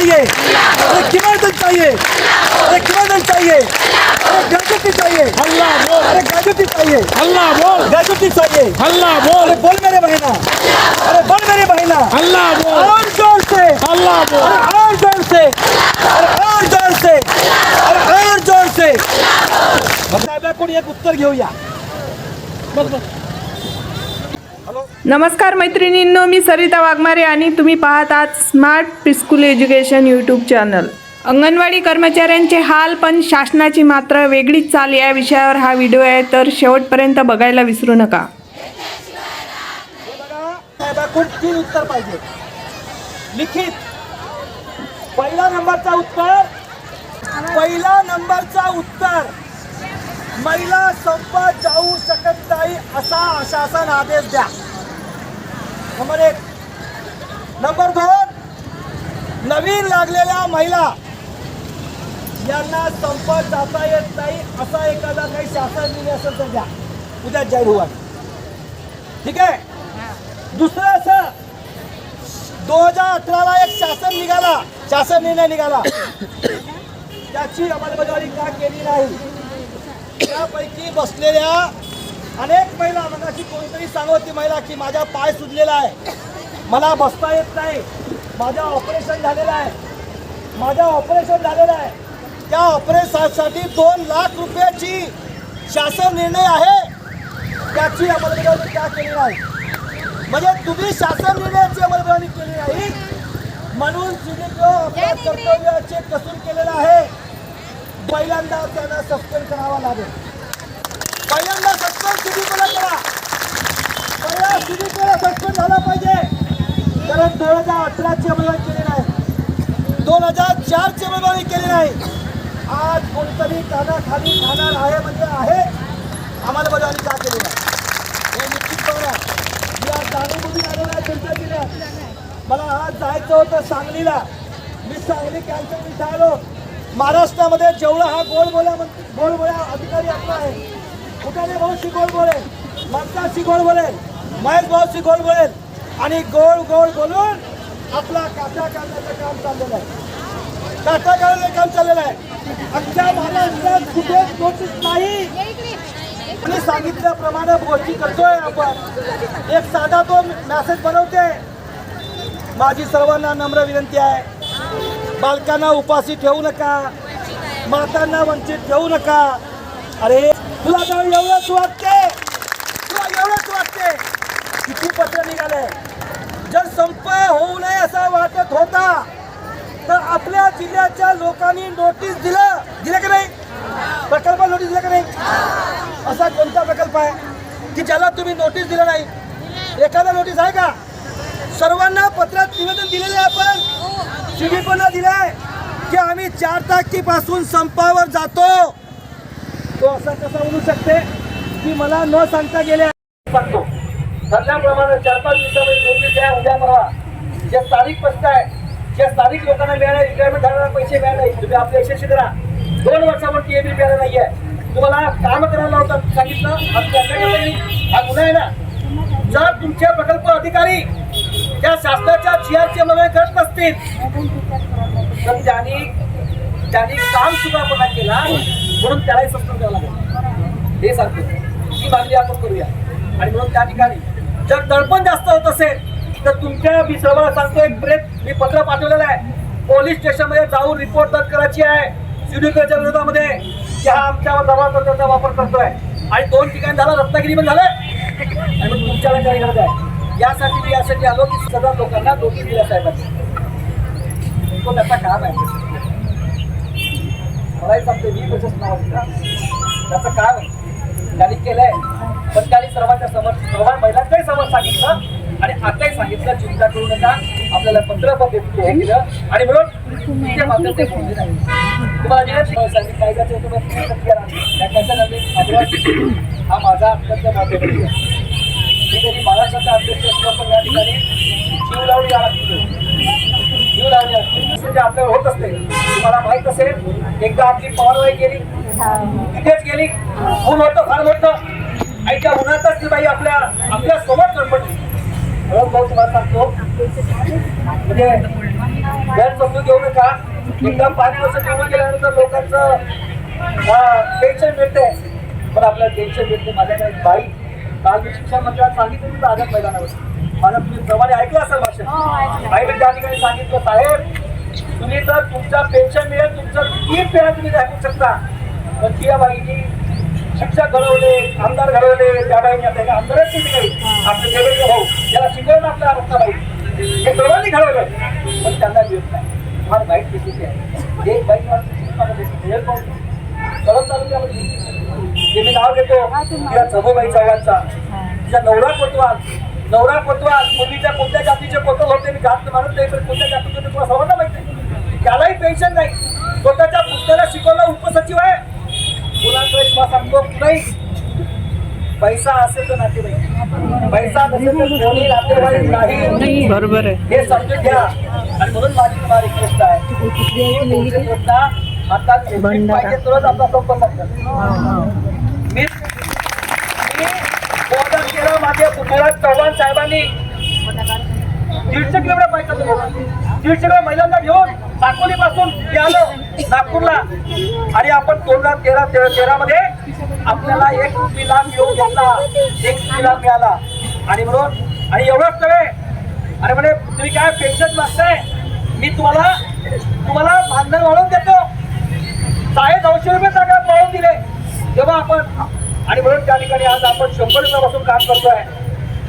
चाहिए। अरे वेतन चाहिए। अरे किमान चाहिए। अरे किमान चाहिए। हल्ला बोल। अरे ग्रेजुटी चाहिए। हल्ला बोल। ग्रेजुटी चाहिए। हल्ला अरे बोल बोल मेरे बहना। अरे बोल मेरी बहना। हल्ला बोल। और ज़ोर से। हल्ला बोल। अरे और ज़ोर से। अरे और ज़ोर से। अरे और ज़ोर से। साहेबाकडून एक उत्तर घेऊया। बस बस। नमस्कार मैत्रिणींनो मी सरिता वाघमारे आणि तुम्ही पाहत आहात smart preschool education YouTube channel anganwadi कर्मचाऱ्यांचे हाल पण शासनाची मात्र वेगळीच चाल या विषयावर हा व्हिडिओ आहे तर शेवटपर्यंत बघायला विसरू नका. हे तीन उत्तर पाहिजे? लिखित. पहिला नंबरचा उत्तर. पहिला नंबरचा उत्तर. महिला संप जाऊ शकत नाही असा शासन आदेश द्या. नंबर एक नंबर दोन नवीन लागलेल्या महिला यांना संपात जाता येत नाही असा एखादा काही शासन निर्णय असेल तर द्या उद्या जाहीर ठीक आहे? दुसरं असं दोन हजार अठराला एक शासन निघाला. शासन निर्णय निघाला. त्याची अंमलबजावणी का केली नाही? त्यापैकी बसलेल्या अनेक महिला मगाशी कोणतरी सांगत होती महिला की माझा पाय सुजलेला आहे. मला बसता येत नाही. माझं ऑपरेशन झालेलं आहे. माझं ऑपरेशन झालेलं आहे. त्या ऑपरेशनसाठी दोन लाख रुपयाची शासन निर्णय आहे. त्याची अंमलबजावणी का केली नाही? म्हणजे तुम्ही शासन निर्णयाची अंमलबजावणी केली नाही म्हणून सिडीपीओ आपल्या कर्तव्याचे कसूर केलेलं आहे. पहिल्यांदा त्यांना सस्पेंड करावा लागेल. पहिल्यांदा सस्पेंड सिडीपीला करा. पहिला झाला पाहिजे. कारण दोन हजार अठराची अंमलबजावणी केली नाही. दोन हजार चारची अंमलबजावणी केली नाही. आज कोणतरी कानाखाली खाणार आहे म्हणजे आहे. अंमलबजावणी का केली नाही? हे निश्चित बघा मी आज जाणूनबुजून आलेला आहे मला आज जायचं होतं सांगलीला. मी सांगली कॅन्सर मी आलो. महाराष्ट्रामध्ये जेवढा हा गोड बोला गोड बोला अधिकारी आपला आहे. कुठाने भाऊ शिकोळ बोलेल ममता शिकोळ बोलेल महेश भाऊ शिकोळ बोलेल आणि गोड गोड बोलून आपला काटा काढण्याचं काम चाललेलं आहे. काटा काढण्याचं काम चाललेलं आहे. आमच्या महाराष्ट्रात कुठे नोटीस नाही. आणि सांगितल्याप्रमाणे गोष्टी करतोय आपण. एक साधा तो मॅसेज बनवते. माझी सर्वांना नम्र विनंती आहे. बालकांना उपाशी ठेवू नका. मातांना वंचित ठेवू नका. अरे तुला तर एवढंच वाटते. तुला एवढंच वाटते किती पत्र निघाले जर संप होऊ नये असा वाटत होता तर आपल्या जिल्ह्याच्या लोकांनी नोटीस दिलं. दिलं का नाही? प्रकल्प नोटीस दिलं का नाही? असा कोणता प्रकल्प आहे की ज्याला तुम्ही नोटीस दिलं नाही? एखादा नोटीस आहे का? सर्वांना पत्रात निवेदन दिलेले आहे आपण. शिबिपणा आहे की आम्ही चार तारखेपासून संपावर जातो. तो असा कसा म्हणू शकते की मला न सांगता गेले सांगतो. ठरल्याप्रमाणे चार पाच दिवसामध्ये नोटीस द्या उद्या परवा जे स्थानिक पस्त आहे ज्या स्थानिक लोकांना मिळाले रिटायरमेंट झाल्याला पैसे मिळाले तुम्ही आपले यशस्वी करा. दोन वर्षावर टी एबी मिळालं नाहीये. तुम्हाला काम करायला होतं सांगितलं. हा गुन्हा आहे ना जर तुमचे प्रकल्प अधिकारी त्या शासनाच्या जीआरची मला करत नसतील तर त्यांनी त्यांनी काम सुद्धा केला. म्हणून त्यालाही सस्पेंड करावं लागेल. हे सांगतो. ही मागणी आपण करूया. आणि म्हणून त्या ठिकाणी जर दडपण जास्त होत असेल तर तुमच्या मी सर्वांना सांगतो एक प्रेत मी पत्र पाठवलेलं आहे. पोलीस स्टेशनमध्ये जाऊन रिपोर्ट दर्ज करायची आहे. सिडिकलच्या विरोधामध्ये की हा आमच्यावर दबाव तंत्राचा वापर करतोय. आणि दोन ठिकाणी झाला रत्नागिरी पण झालं. आणि मग तुमच्याला काही गरज आहे? यासाठी मी यासाठी आलो की सगळ्या लोकांना नोटीस दिल्या साहेबांनी. तो त्याचा काम आहे? मलाही सांगतो मी बचत नाव आहे. त्याचं काम त्यांनी केलंय. पण त्यांनी सर्वांच्या समोर सर्व महिलांच्याही समोर सांगितलं आणि आताही सांगितलं चिंता करू नका. आपल्याला पंधरा पद हे केलं. आणि म्हणून तुमच्या माध्यम ते बोलले नाही. तुम्हाला सांगितलं. कायद्याचं तुम्ही सत्य हा माझा अत्यंत माध्यम आहे. मी जरी महाराष्ट्राचा अध्यक्ष असलो पण या ठिकाणी जीव लावून यायला लागतो. जीव असते. आपल्याला होत असते तुम्हाला माहीत असेल एकदा आपली पवारवाई गेली. तिथेच गेली. ऊन होतं फार मोठं. आणि त्या उन्हातच ती बाई आपल्या आपल्यासोबत गणपती म्हणून भाऊ तुम्हाला सांगतो म्हणजे घर समजून घेऊ नका. एकदा पाच वर्ष निवडून लोकांचं टेन्शन मिळते पण आपल्याला टेन्शन मिळते माझ्या काही बाई काल मी शिक्षण मंत्र्याला सांगितलं तिथं आझाद मैदानावर. माझं तुम्ही प्रमाणे ऐकलं असेल भाषण? आईने त्या ठिकाणी सांगितलं साहेब तुम्ही जर तुमच्या पेन्शन मिळेल तुमचं तीन पेरा तुम्ही दाखवू शकता. पण ती या बाईनी शिक्षक घडवले आमदार घडवले त्या बाईने आता आमदारच आपले देवेंद्र भाऊ याला शिकवलं आपल्या रत्नाबाई हे सर्वांनी घडवलं. पण त्यांना मिळत नाही. फार वाईट आहे. एक बाईक तालुक्यामध्ये. जे मी नाव घेतो. तिला चबोबाई चव्हाणचा. तिचा नवरा कोतवाल. नवरा कोतवाल पूर्वीच्या कोणत्या जातीचे कोतवाल होते मी जात मानत नाही पण कोणत्या जातीचे होते तुम्हाला सर्वांना माहिती आहे त्यालाही पेन्शन नाही. स्वतःच्या पुतण्याला शिकवलं उपसचिव आहे. मुलांकडे तुम्हाला सांगतो नाही. पैसा असेल तर नातेवाईक. पैसा नसेल तर कोणी नातेवाईक नाही. बरोबर आहे. हे समजून घ्या. आणि म्हणून माझी तुम्हाला रिक्वेस्ट आहे. घेतले पाहिजे तरच आपला संपर्क मी पृथ्वीराज चव्हाण साहेबांनी? दीडशे किलोमीटर पाहिजे दीडशे किलोमीटर महिलांना घेऊन साकोली पासून आलो नागपूरला. आणि आपण दोन हजार तेरा तेरा मध्ये आपल्याला एक रुपये घेऊन घेतला. एक रुपये मिळाला. आणि म्हणून आणि एवढंच नव्हे. अरे म्हणे तुम्ही काय पेन्शन मागताय? मी तुम्हाला तुम्हाला मानधन ठिकाणी आज आपण शंभर रुपयापासून काम करतोय.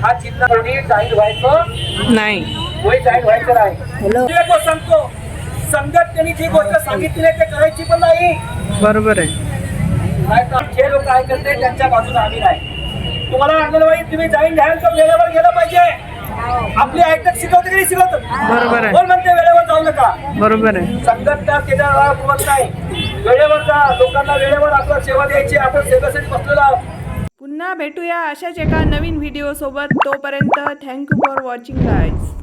हा जिल्हा कोणी जाहीर व्हायचं? नाही. कोणी जाहीर व्हायचं नाही. गोष्ट सांगतो. संघटनेने जी गोष्ट सांगितली ते करायची पण नाही. बरोबर आहे. जे लोक काय करते त्यांच्या बाजूने आम्ही नाही. तुम्हाला अंगणवाडी तुम्ही जाईन घ्याल तर वेळेवर गेलं पाहिजे. आपली ऐकत शिकवते की शिकवत? बरोबर आहे. कोण म्हणते वेळेवर जाऊ नका? बरोबर आहे. केंद्राला पूरत नाही. वेळेवर जा. लोकांना वेळेवर आपला सेवा द्यायची आपण सेवेसाठी बसलेलो आहोत. पुन्हा भेटूया अशाच एका नवीन व्हिडिओसोबत तोपर्यंत थँक्यू फॉर वॉचिंग गाईज